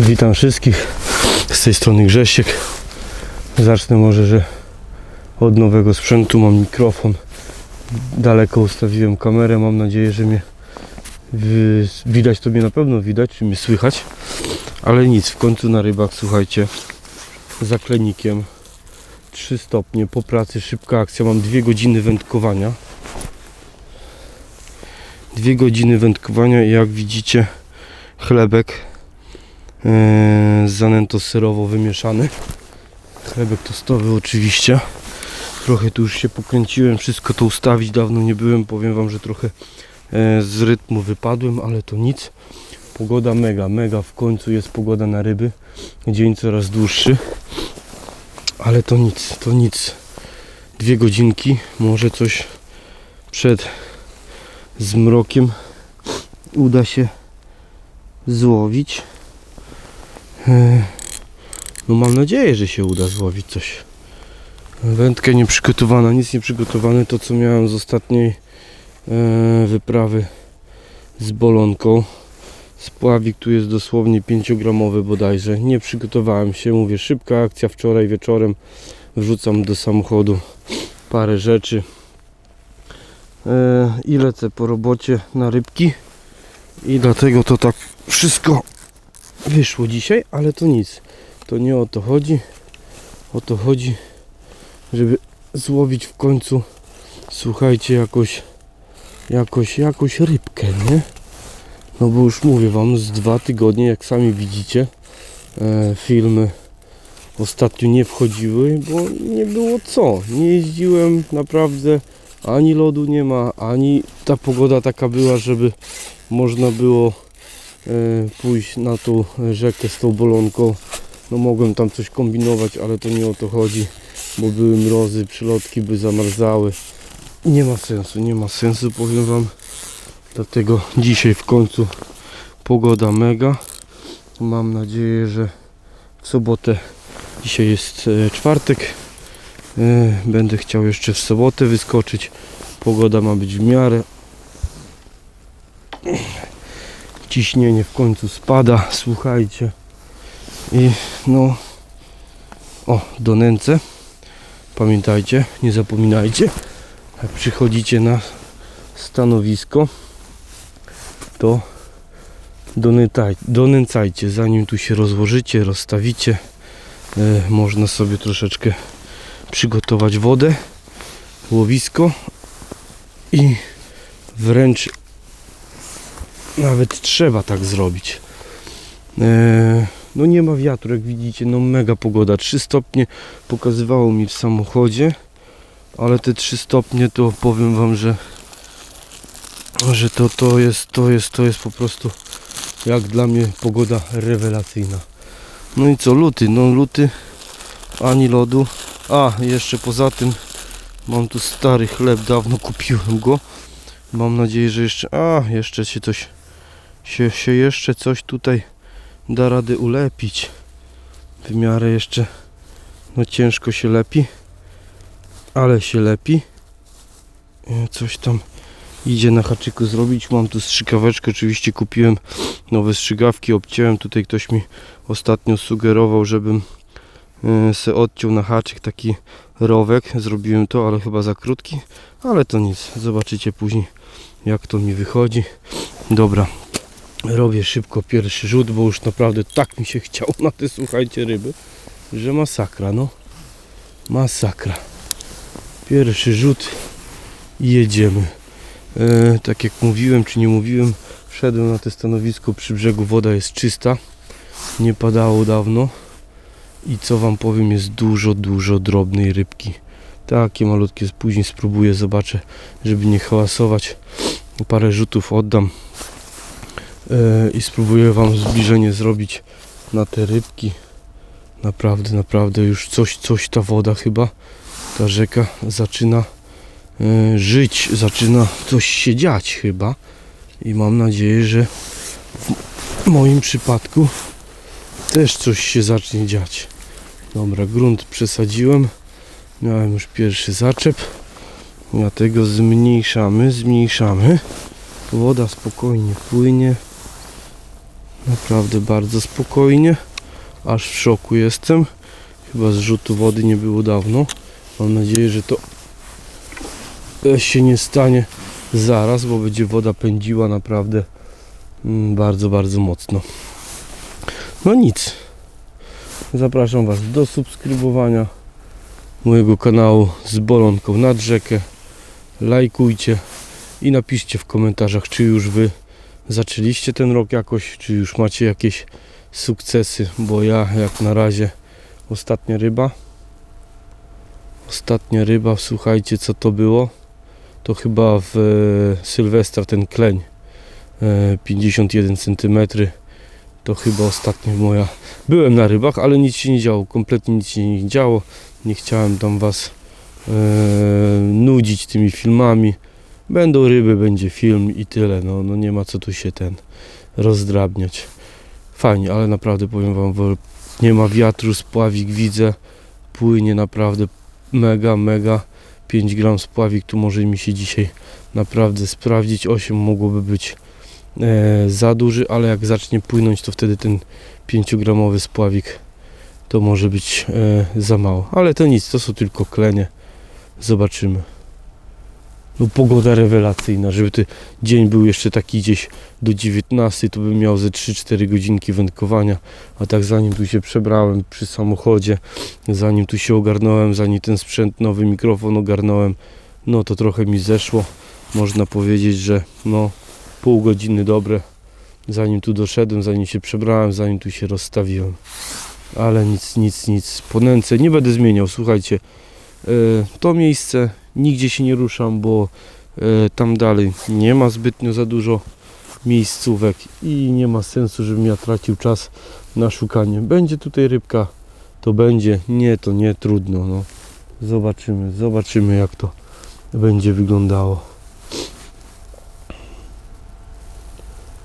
Witam wszystkich. Z tej strony Grzesiek. Zacznę może, że od nowego sprzętu mam mikrofon. Daleko ustawiłem kamerę. Mam nadzieję, że mnie widać to mnie na pewno widać, czy mnie słychać. Ale nic, w końcu na rybach, słuchajcie, za klenikiem. 3 stopnie po pracy, szybka akcja. Mam 2 godziny wędkowania. Dwie godziny wędkowania i jak widzicie chlebek e, zanęto serowo wymieszany. Chlebek tostowy oczywiście. Trochę tu już się pokręciłem, wszystko to ustawić dawno nie byłem. Powiem Wam, że trochę e, z rytmu wypadłem, ale to nic. Pogoda mega, mega w końcu jest pogoda na ryby. Dzień coraz dłuższy. Ale to nic, to nic. Dwie godzinki, może coś przed zmrokiem uda się złowić. No mam nadzieję, że się uda złowić coś. Wędka nieprzygotowana, nic nie przygotowane. To co miałem z ostatniej e, wyprawy z bolonką. Spławik tu jest dosłownie 5-gramowy bodajże. Nie przygotowałem się, mówię, szybka akcja wczoraj wieczorem. Wrzucam do samochodu parę rzeczy e, i lecę po robocie na rybki i dlatego to tak wszystko wyszło dzisiaj, ale to nic. To nie o to chodzi. O to chodzi żeby złowić w końcu słuchajcie jakoś jakoś jakoś rybkę, nie? no bo już mówię wam z dwa tygodnie jak sami widzicie e, filmy ostatnio nie wchodziły, bo nie było co. Nie jeździłem naprawdę ani lodu nie ma, ani ta pogoda taka była, żeby można było pójść na tą rzekę z tą bolonką. No mogłem tam coś kombinować, ale to nie o to chodzi, bo były mrozy, przylotki by zamarzały. Nie ma sensu, nie ma sensu, powiem Wam. Dlatego dzisiaj w końcu pogoda mega. Mam nadzieję, że w sobotę, dzisiaj jest e, czwartek, e, będę chciał jeszcze w sobotę wyskoczyć. Pogoda ma być w miarę. Ciśnienie w końcu spada, słuchajcie. I no, o, do nęce. Pamiętajcie, nie zapominajcie. Jak przychodzicie na stanowisko, to donętaj, donęcajcie, zanim tu się rozłożycie, rozstawicie. E, można sobie troszeczkę przygotować wodę, łowisko i wręcz nawet trzeba tak zrobić. E, no nie ma wiatru, jak widzicie, no mega pogoda. 3 stopnie pokazywało mi w samochodzie, ale te 3 stopnie to powiem wam, że że to, to jest to jest to jest po prostu jak dla mnie pogoda rewelacyjna. No i co, luty, no luty ani lodu. A, jeszcze poza tym mam tu stary chleb, dawno kupiłem go. Mam nadzieję, że jeszcze, a, jeszcze się coś, się, się jeszcze coś tutaj da rady ulepić. W miarę jeszcze, no ciężko się lepi, ale się lepi. E, Coś tam idzie na haczyku zrobić. Mam tu strzykaweczkę, oczywiście kupiłem nowe strzygawki, obciąłem. Tutaj ktoś mi ostatnio sugerował, żebym e, se odciął na haczyk taki rowek. Zrobiłem to, ale chyba za krótki, ale to nic. Zobaczycie później jak to mi wychodzi. Dobra, robię szybko pierwszy rzut, bo już naprawdę tak mi się chciało na te słuchajcie ryby, że masakra, no. Masakra. Pierwszy rzut i jedziemy. E, tak jak mówiłem, czy nie mówiłem, wszedłem na to stanowisko przy brzegu, woda jest czysta, nie padało dawno i co wam powiem, jest dużo, dużo drobnej rybki. Takie malutkie, później spróbuję, zobaczę, żeby nie hałasować. Parę rzutów oddam i spróbuję wam zbliżenie zrobić na te rybki. Naprawdę, naprawdę już coś, coś ta woda chyba, ta rzeka zaczyna e, żyć, zaczyna coś się dziać chyba i mam nadzieję, że w moim przypadku też coś się zacznie dziać. Dobra, grunt przesadziłem. Miałem już pierwszy zaczep. Dlatego zmniejszamy, zmniejszamy. Woda spokojnie płynie. Naprawdę bardzo spokojnie. Aż w szoku jestem. Chyba zrzutu wody nie było dawno. Mam nadzieję, że to e, się nie stanie zaraz, bo będzie woda pędziła naprawdę mm, bardzo, bardzo mocno. No nic. Zapraszam Was do subskrybowania mojego kanału z bolonką nad rzekę. Lajkujcie i napiszcie w komentarzach, czy już Wy zaczęliście ten rok jakoś, czy już macie jakieś sukcesy, bo ja jak na razie ostatnia ryba. Ostatnia ryba, słuchajcie co to było. To chyba w e, Sylwestra ten kleń e, 51 cm. To chyba ostatnia moja. Byłem na rybach, ale nic się nie działo, kompletnie nic się nie działo. Nie chciałem tam was e, nudzić tymi filmami. Będą ryby, będzie film i tyle. No, no nie ma co tu się ten rozdrabniać. Fajnie, ale naprawdę powiem wam, nie ma wiatru, spławik widzę. Płynie naprawdę mega, mega. 5 gram spławik tu może mi się dzisiaj naprawdę sprawdzić. 8 mogłoby być e, za duży, ale jak zacznie płynąć, to wtedy ten 5 gramowy spławik to może być e, za mało. Ale to nic, to są tylko klenie. Zobaczymy. No pogoda rewelacyjna, żeby ten dzień był jeszcze taki gdzieś do 19, to bym miał ze 3-4 godzinki wędkowania, a tak zanim tu się przebrałem przy samochodzie, zanim tu się ogarnąłem, zanim ten sprzęt, nowy mikrofon ogarnąłem, no to trochę mi zeszło. Można powiedzieć, że no pół godziny dobre, zanim tu doszedłem, zanim się przebrałem, zanim tu się rozstawiłem. Ale nic, nic, nic. Po nęce nie będę zmieniał, słuchajcie. e, To miejsce nigdzie się nie ruszam, bo e, tam dalej nie ma zbytnio za dużo miejscówek i nie ma sensu, żebym ja tracił czas na szukanie. Będzie tutaj rybka, to będzie. Nie, to nie, trudno. No. Zobaczymy, zobaczymy jak to będzie wyglądało.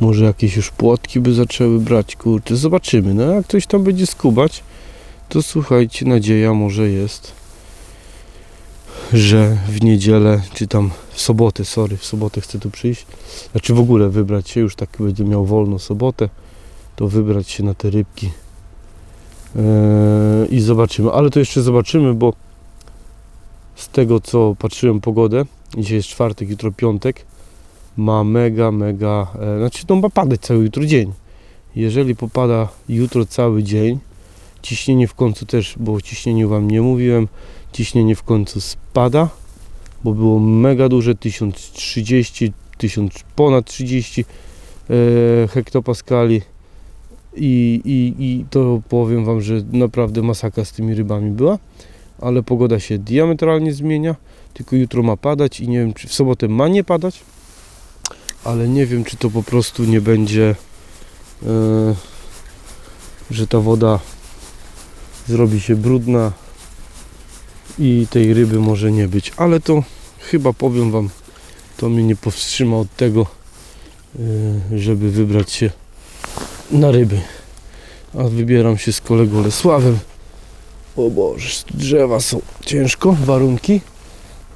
Może jakieś już płotki by zaczęły brać, kurczę, zobaczymy. No jak ktoś tam będzie skubać, to słuchajcie, nadzieja może jest, że w niedzielę, czy tam w sobotę, sorry, w sobotę chcę tu przyjść, znaczy w ogóle wybrać się, już tak będzie miał wolno sobotę, to wybrać się na te rybki. Eee, i zobaczymy, ale to jeszcze zobaczymy, bo z tego co patrzyłem pogodę, dzisiaj jest czwartek, jutro piątek, ma mega, mega, e, znaczy no ma padać cały jutro dzień. Jeżeli popada jutro cały dzień, ciśnienie w końcu też, bo o ciśnieniu Wam nie mówiłem, ciśnienie w końcu spada, bo było mega duże, 1030, 1000, ponad 30 e, hektopaskali. I, i, i to powiem Wam, że naprawdę masakra z tymi rybami była, ale pogoda się diametralnie zmienia, tylko jutro ma padać i nie wiem, czy w sobotę ma nie padać, ale nie wiem, czy to po prostu nie będzie, e, że ta woda zrobi się brudna i tej ryby może nie być, ale to chyba powiem Wam, to mnie nie powstrzyma od tego, e, żeby wybrać się na ryby. A wybieram się z kolegą Lesławem. O Boże, drzewa są ciężko, warunki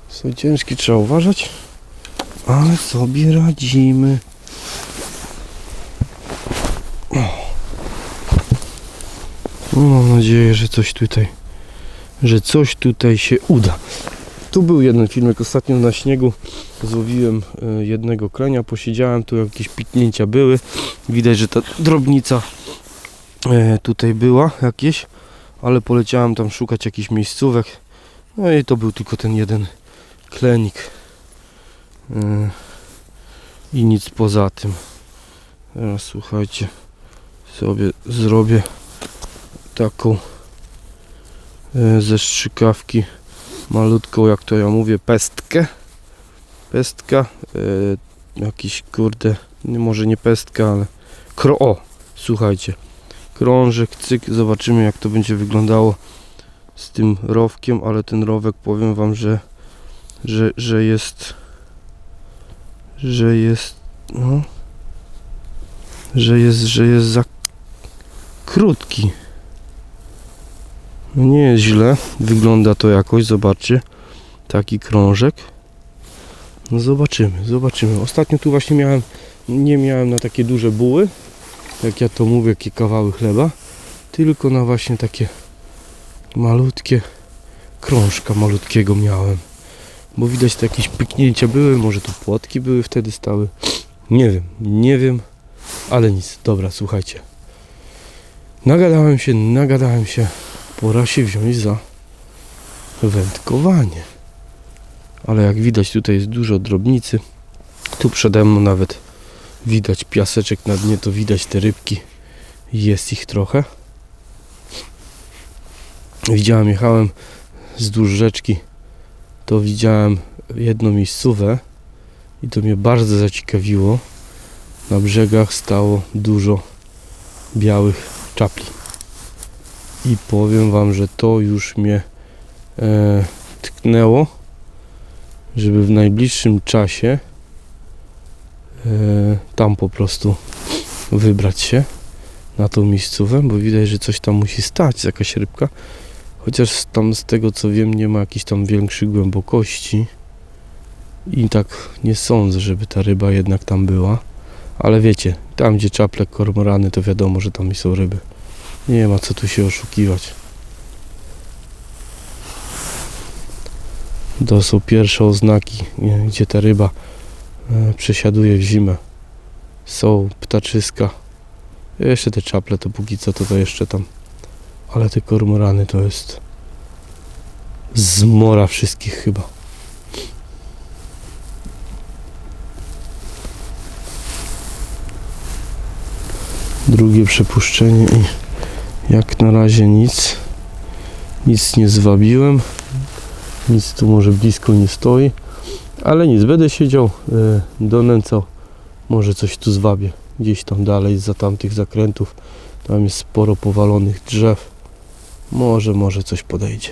są ciężkie, trzeba uważać ale sobie radzimy. No, mam nadzieję, że coś tutaj, że coś tutaj się uda. Tu był jeden filmek ostatnio na śniegu. Złowiłem e, jednego krenia, posiedziałem, tu jakieś piknięcia były. Widać, że ta drobnica e, tutaj była jakieś, ale poleciałem tam szukać jakichś miejscówek. No i to był tylko ten jeden klenik. Yy, i nic poza tym. Teraz słuchajcie, sobie zrobię taką yy, ze strzykawki malutką, jak to ja mówię, pestkę. Pestka, yy, jakiś kurde, może nie pestka, ale kro, o, słuchajcie, krążek, cyk, zobaczymy jak to będzie wyglądało z tym rowkiem, ale ten rowek powiem wam, że że, że jest że jest no że jest, że jest za krótki no nie jest źle wygląda to jakoś, zobaczcie taki krążek no zobaczymy, zobaczymy ostatnio tu właśnie miałem nie miałem na takie duże buły jak ja to mówię, jakie kawały chleba, tylko na właśnie takie malutkie krążka malutkiego miałem. Bo widać te jakieś pyknięcia były, może tu płotki były wtedy stały. Nie wiem, nie wiem, ale nic. Dobra, słuchajcie. Nagadałem się, nagadałem się. Pora się wziąć za wędkowanie. Ale jak widać tutaj jest dużo drobnicy. Tu przede mną nawet widać piaseczek na dnie, to widać te rybki. Jest ich trochę. Widziałem, jechałem wzdłuż rzeczki, to widziałem jedną miejscówę i to mnie bardzo zaciekawiło. Na brzegach stało dużo białych czapli. I powiem Wam, że to już mnie e, tknęło, żeby w najbliższym czasie e, tam po prostu wybrać się na tą miejscówę, bo widać, że coś tam musi stać, jakaś rybka. Chociaż tam z tego co wiem nie ma jakichś tam większych głębokości i tak nie sądzę, żeby ta ryba jednak tam była. Ale wiecie, tam gdzie czaple kormorany to wiadomo, że tam są ryby. Nie ma co tu się oszukiwać. To są pierwsze oznaki, gdzie ta ryba e, przesiaduje w zimę. Są ptaczyska. Jeszcze te czaple to póki co to, to jeszcze tam ale te kormorany to jest zmora wszystkich chyba. Drugie przepuszczenie i jak na razie nic. Nic nie zwabiłem. Nic tu może blisko nie stoi. Ale nic, będę siedział, e, donęcał. Może coś tu zwabię. Gdzieś tam dalej, za tamtych zakrętów. Tam jest sporo powalonych drzew. Może, może coś podejdzie.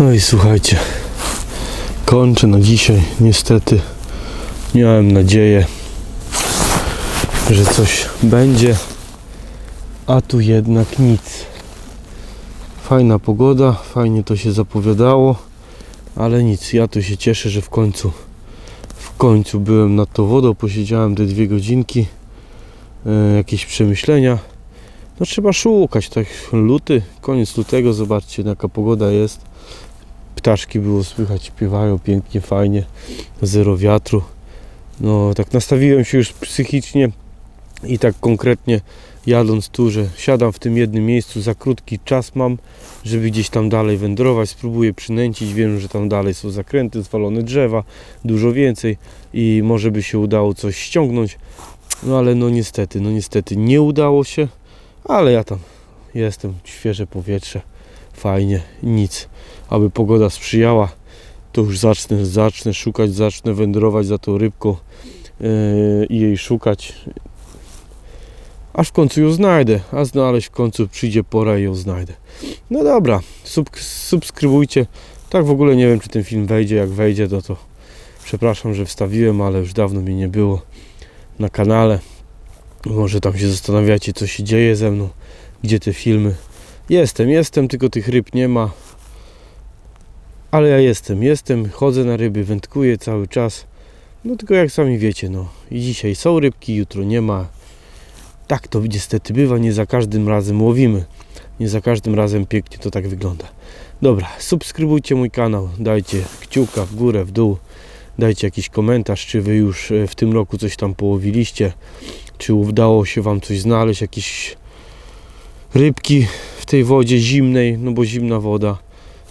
No i słuchajcie, kończę na dzisiaj. Niestety miałem nadzieję, że coś będzie, a tu jednak nic. Fajna pogoda, fajnie to się zapowiadało, ale nic, ja tu się cieszę, że w końcu w końcu byłem nad tą wodą, posiedziałem te dwie godzinki, e, jakieś przemyślenia. No trzeba szukać, tak luty, koniec lutego, zobaczcie jaka pogoda jest. Ptaszki było słychać, śpiewają pięknie, fajnie, zero wiatru. No tak nastawiłem się już psychicznie i tak konkretnie jadąc tu, że siadam w tym jednym miejscu, za krótki czas mam, żeby gdzieś tam dalej wędrować, spróbuję przynęcić, wiem, że tam dalej są zakręty, zwalone drzewa, dużo więcej i może by się udało coś ściągnąć, no ale no niestety, no niestety nie udało się, ale ja tam jestem, świeże powietrze, fajnie, nic, aby pogoda sprzyjała, to już zacznę, zacznę szukać, zacznę wędrować za tą rybką yy, i jej szukać, aż w końcu ją znajdę, a znaleźć w końcu przyjdzie pora i ją znajdę. No dobra, sub, subskrybujcie. Tak w ogóle nie wiem, czy ten film wejdzie. Jak wejdzie, to to przepraszam, że wstawiłem, ale już dawno mi nie było na kanale. Może tam się zastanawiacie, co się dzieje ze mną, gdzie te filmy. Jestem, jestem, tylko tych ryb nie ma. Ale ja jestem, jestem, chodzę na ryby, wędkuję cały czas. No tylko jak sami wiecie, no i dzisiaj są rybki, jutro nie ma. Tak to niestety bywa, nie za każdym razem łowimy. Nie za każdym razem pięknie to tak wygląda. Dobra, subskrybujcie mój kanał, dajcie kciuka w górę, w dół, dajcie jakiś komentarz, czy wy już e, w tym roku coś tam połowiliście, czy udało się wam coś znaleźć, jakieś rybki w tej wodzie zimnej, no bo zimna woda.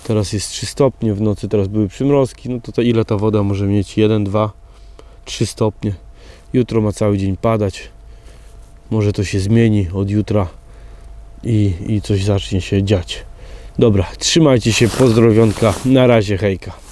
Teraz jest 3 stopnie, w nocy teraz były przymrozki, no to, to ile ta woda może mieć? 1, 2, 3 stopnie. Jutro ma cały dzień padać. Może to się zmieni od jutra i, i coś zacznie się dziać. Dobra, trzymajcie się, pozdrowionka, na razie, hejka.